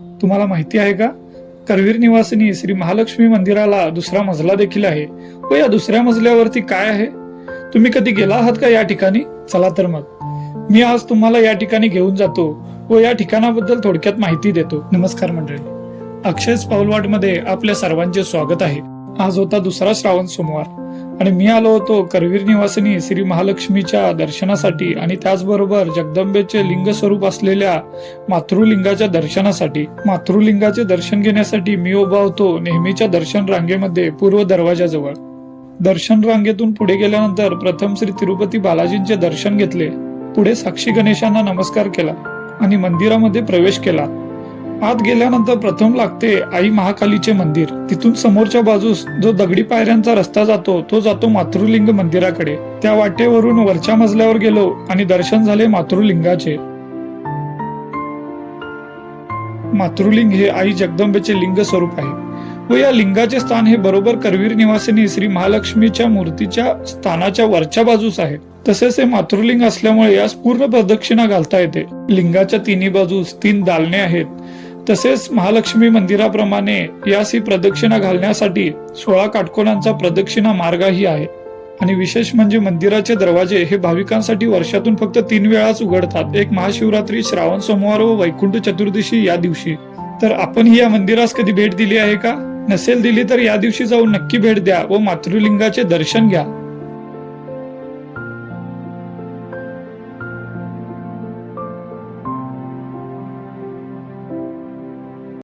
तुम्हाला माहिती आहे का? करवीर निवासिनी श्री महालक्ष्मी मंदिराला दुसरा मजला देखील आहे. व या दुसऱ्या मजल्यावरती काय आहे? तुम्ही कधी गेला आहात का या ठिकाणी? चला तर मग. मी आज तुम्हाला या ठिकाणी घेऊन जातो व या ठिकाणाबद्दल थोडक्यात माहिती देतो. नमस्कार मंडळी. अक्षयच पाऊलवाटमध्ये आपल्या सर्वांचे स्वागत आहे. आज होता दुसरा श्रावण सोमवार. आणि मी आलो होतो करवीर निवासिनी श्री महालक्ष्मीच्या दर्शनासाठी आणि त्याचबरोबर जगदंबेचे लिंग स्वरूप असलेल्या मातृलिंगाच्या दर्शनासाठी. मातृलिंगाचे दर्शन घेण्यासाठी मी उभा होतो नेहमीच्या दर्शन रांगेमध्ये पूर्व दरवाजाजवळ दर्शन रांगेतून पुढे गेल्यानंतर प्रथम श्री तिरुपती बालाजींचे दर्शन घेतले. पुढे साक्षी गणेशांना नमस्कार केला आणि मंदिरामध्ये प्रवेश केला. आत गेल्यानंतर प्रथम लागते आई महाकालीचे मंदिर. तिथून समोरच्या बाजूस जो दगडी पायऱ्यांचा रस्ता जातो तो जातो मातृलिंग मंदिराकडे. त्या वाटेवरून वरच्या मजल्यावर गेलो आणि दर्शन झाले मातृलिंगाचे. मातृलिंग हे आई जगदंबेचे लिंग स्वरूप आहे. व या लिंगाचे स्थान हे बरोबर करवीर निवासिनी श्री महालक्ष्मीच्या मूर्तीच्या स्थानाच्या वरच्या बाजूस आहे. तसेच हे मातृलिंग असल्यामुळे यास पूर्ण प्रदक्षिणा घालता येते. लिंगाच्या तिन्ही बाजूस तीन दालने आहेत. तसेच महालक्ष्मी मंदिराप्रमाणे यास ही प्रदक्षिणा घालण्यासाठी सोळा काटकोनांचा प्रदक्षिणा मार्गही आहे. आणि विशेष म्हणजे मंदिराचे दरवाजे हे भाविकांसाठी वर्षातून फक्त तीन वेळाच उघडतात. एक महाशिवरात्री श्रावण सोमवार व वैकुंठ चतुर्दशी या दिवशी. तर आपण ही या मंदिरास कधी भेट दिली आहे का? नसेल दिली तर या दिवशी जाऊन नक्की भेट द्या व मातृलिंगाचे दर्शन घ्या.